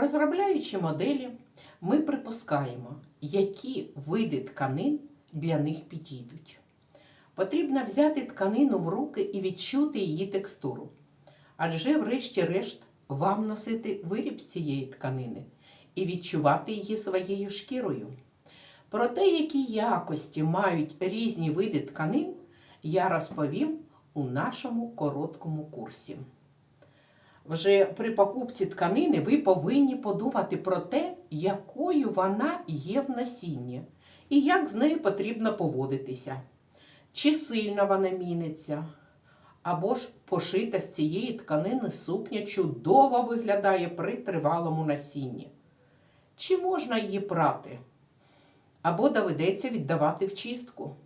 Розробляючи моделі, ми припускаємо, які види тканин для них підійдуть. Потрібно взяти тканину в руки і відчути її текстуру. Адже, врешті-решт, вам носити виріб з цієї тканини і відчувати її своєю шкірою. Про те, які якості мають різні види тканин, я розповім у нашому короткому курсі. Вже при покупці тканини ви повинні подумати про те, якою вона є в насінні, і як з нею потрібно поводитися. Чи сильно вона міниться, або ж пошита з цієї тканини сукня чудово виглядає при тривалому насінні. Чи можна її прати? Або доведеться віддавати в чистку.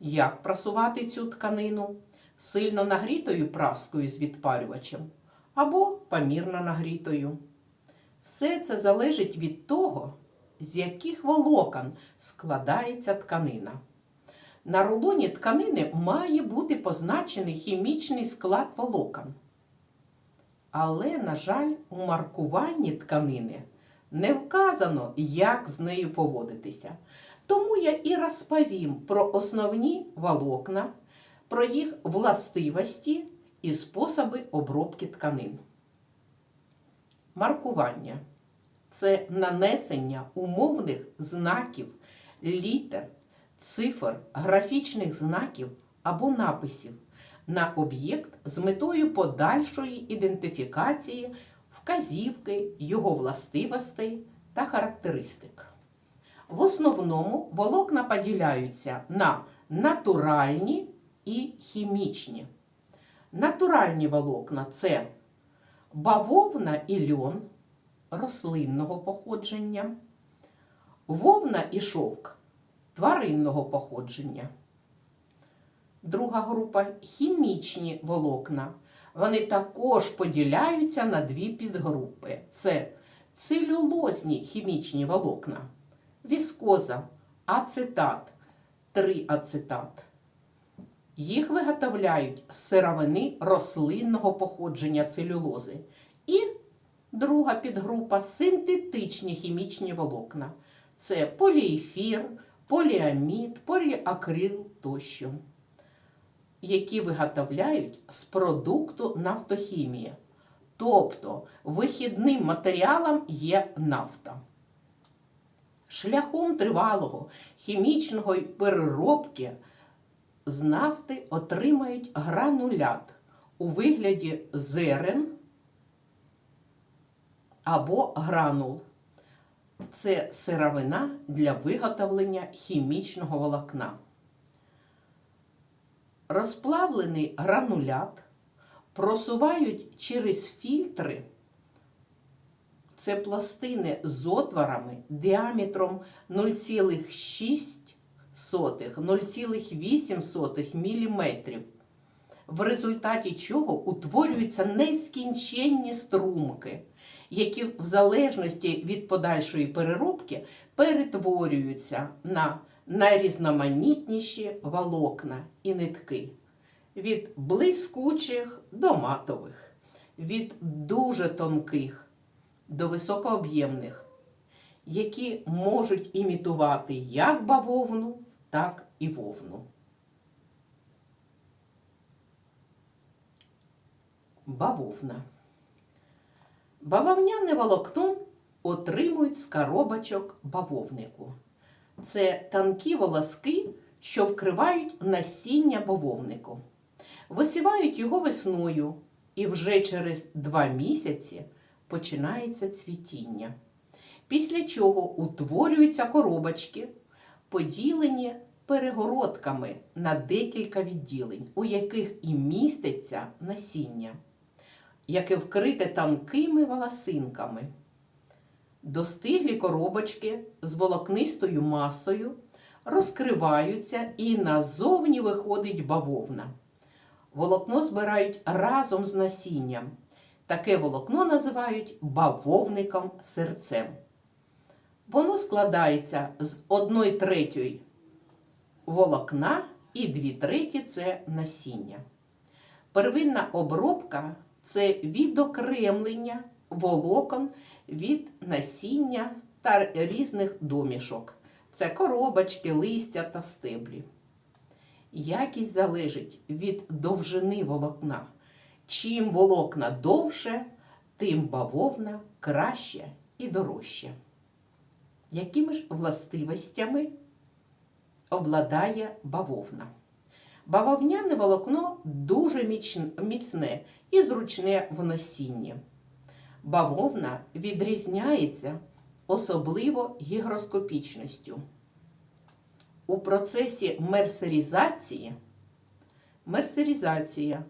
Як прасувати цю тканину? Сильно нагрітою праскою з відпарювачем або помірно нагрітою. Все це залежить від того, з яких волокон складається тканина. На рулоні тканини має бути позначений хімічний склад волокон. Але, на жаль, у маркуванні тканини не вказано, як з нею поводитися. Тому я і розповім про основні волокна, про їх властивості і способи обробки тканин. Маркування це нанесення умовних знаків, літер, цифр, графічних знаків або написів на об'єкт з метою подальшої ідентифікації вказівки, його властивостей та характеристик. В основному волокна поділяються на натуральні і хімічні. Натуральні волокна це бавовна і льон рослинного походження, вовна і шовк тваринного походження. Друга група хімічні волокна. Вони також поділяються на дві підгрупи: це целюлозні хімічні волокна, віскоза, ацетат, триацетат. Їх виготовляють з сировини рослинного походження целюлози. І друга підгрупа синтетичні хімічні волокна. Це поліефір, поліамід, поліакрил тощо, які виготовляють з продукту нафтохімії. Тобто вихідним матеріалом є нафта. Шляхом тривалого хімічного переробки з нафти отримають гранулят у вигляді зерен або гранул. Це сировина для виготовлення хімічного волокна. Розплавлений гранулят просувають через фільтри. Це пластини з отворами діаметром 0,6 0,8 мм, в результаті чого утворюються нескінченні струмки, які в залежності від подальшої переробки перетворюються на найрізноманітніші волокна і нитки. Від блискучих до матових, від дуже тонких до високооб'ємних які можуть імітувати як бавовну, так і вовну. Бавовна. Бавовняне волокно отримують з коробочок бавовнику. Це тонкі волоски, що вкривають насіння бавовнику. Висівають його весною, і вже через два місяці починається цвітіння після чого утворюються коробочки, поділені перегородками на декілька відділень, у яких і міститься насіння, яке вкрите тонкими волосинками. Достиглі коробочки з волокнистою масою розкриваються і назовні виходить бавовна. Волокно збирають разом з насінням. Таке волокно називають бавовником серцем. Воно складається з 1 третьої волокна і 2 треті це насіння. Первинна обробка це відокремлення волокон від насіння та різних домішок. Це коробочки, листя та стеблі. Якість залежить від довжини волокна. Чим волокна довше, тим бавовна краще і дорожче. Якими ж властивостями обладає бавовна? Бавовняне волокно дуже міцне і зручне в носінні. Бавовна відрізняється особливо гігроскопічністю. У процесі мерсеризації мерсеризація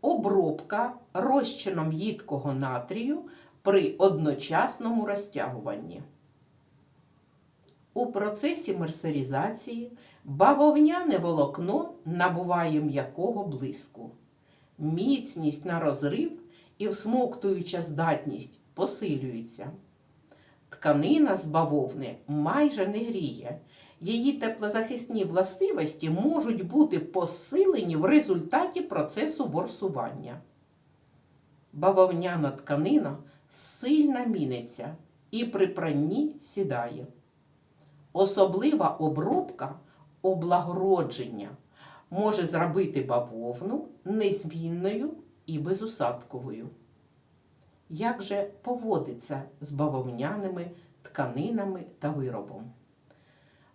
обробка розчином їдкого натрію при одночасному розтягуванні. У процесі мерсеризації бавовняне волокно набуває м'якого блиску. Міцність на розрив і всмоктуюча здатність посилюється. Тканина з бавовни майже не гріє. Її теплозахисні властивості можуть бути посилені в результаті процесу ворсування. Бавовняна тканина сильно міниться і при пранні сідає. Особлива обробка облагородження може зробити бавовну незмінною і безусадковою. Як же поводиться з бавовняними тканинами та виробом?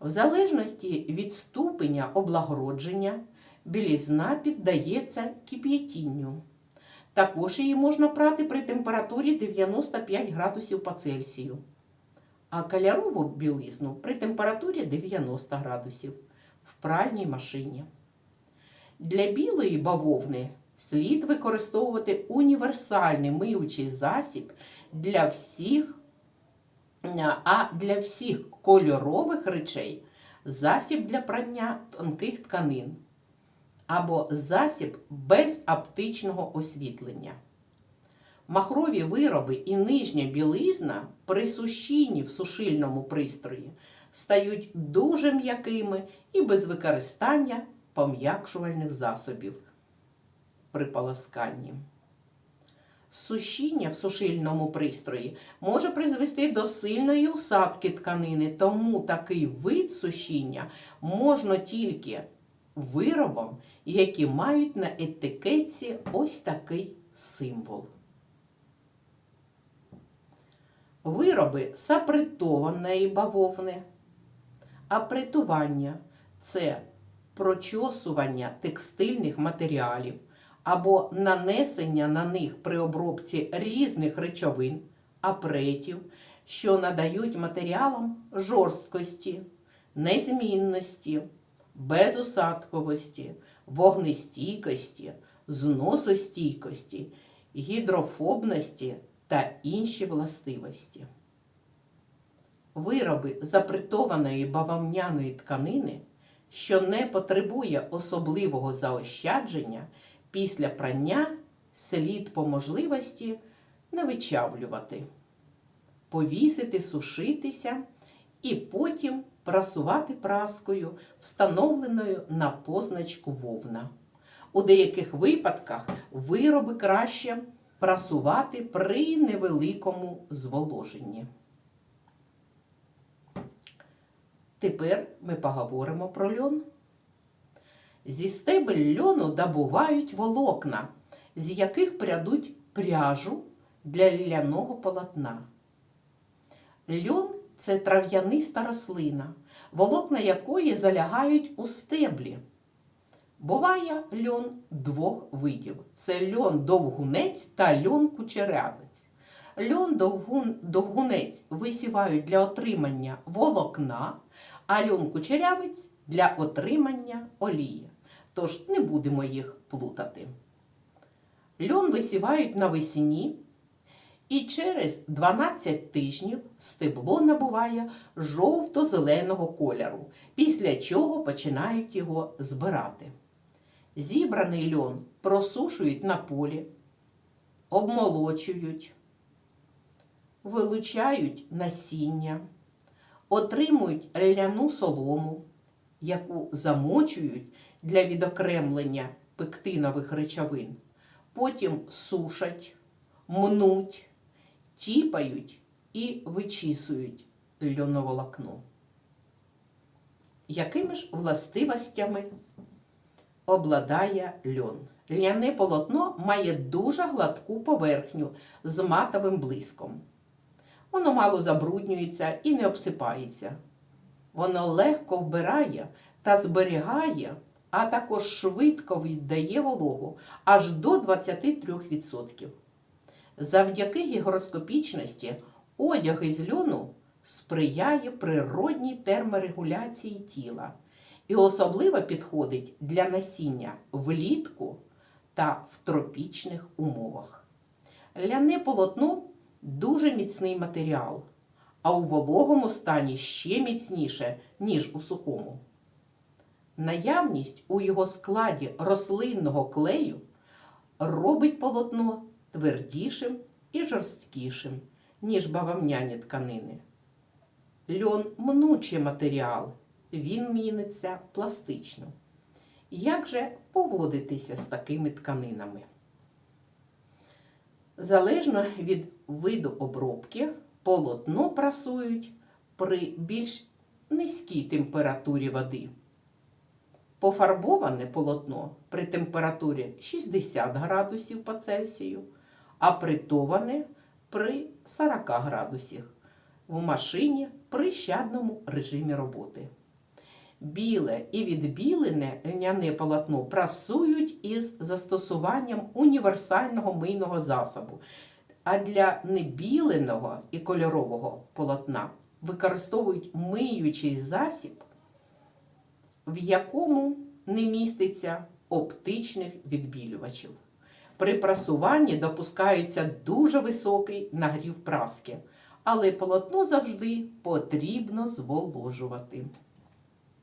В залежності від ступеня облагородження білізна піддається кип'ятінню. Також її можна прати при температурі 95 градусів по Цельсію, а кольорову білизну при температурі 90 градусів в пральній машині. Для білої бавовни слід використовувати універсальний миючий засіб для всіх, а для всіх кольорових речей засіб для прання тонких тканин або засіб без оптичного освітлення. Махрові вироби і нижня білизна при сушінні в сушильному пристрої стають дуже м'якими і без використання пом'якшувальних засобів при полосканні. Сушіння в сушильному пристрої може призвести до сильної усадки тканини, тому такий вид сушіння можна тільки виробам, які мають на етикетці ось такий символ. Вироби сапритованої бавовни. Апритування це прочосування текстильних матеріалів або нанесення на них при обробці різних речовин, апретів, що надають матеріалам жорсткості, незмінності, безусадковості, вогнестійкості, зносостійкості, гідрофобності та інші властивості. Вироби запритованої бавовняної тканини, що не потребує особливого заощадження, після прання слід по можливості не вичавлювати, повісити, сушитися і потім прасувати праскою, встановленою на позначку вовна. У деяких випадках вироби краще прасувати при невеликому зволоженні. Тепер ми поговоримо про льон. Зі стебель льону добувають волокна, з яких прядуть пряжу для ляного полотна. Льон це трав'яниста рослина, волокна якої залягають у стеблі. Буває льон двох видів: це льон довгунець та льон кучерявець. Льон довгунець висівають для отримання волокна, а льон кучерявець для отримання олії. Тож не будемо їх плутати. Льон висівають навесні, і через 12 тижнів стебло набуває жовто-зеленого кольору, після чого починають його збирати. Зібраний льон просушують на полі, обмолочують, вилучають насіння, отримують ляну солому, яку замочують для відокремлення пектинових речовин. Потім сушать, мнуть, тіпають і вичісують льоноволокно. Якими ж властивостями обладає льон? Ляне полотно має дуже гладку поверхню з матовим блиском. Воно мало забруднюється і не обсипається. Воно легко вбирає та зберігає, а також швидко віддає вологу аж до 23%. Завдяки гігроскопічності одяг із льону сприяє природній терморегуляції тіла і особливо підходить для насіння влітку та в тропічних умовах. Ляне полотно дуже міцний матеріал, а у вологому стані ще міцніше, ніж у сухому. Наявність у його складі рослинного клею робить полотно твердішим і жорсткішим, ніж бавовняні тканини. Льон мнучий матеріал, він міниться пластично. Як же поводитися з такими тканинами? Залежно від виду обробки, полотно прасують при більш низькій температурі води. Пофарбоване полотно при температурі 60 градусів по Цельсію, а притоване при 40 градусах в машині при щадному режимі роботи. Біле і відбілене льняне полотно прасують із застосуванням універсального мийного засобу. А для небіленого і кольорового полотна використовують миючий засіб, в якому не міститься оптичних відбілювачів. При прасуванні допускається дуже високий нагрів праски, але полотно завжди потрібно зволожувати.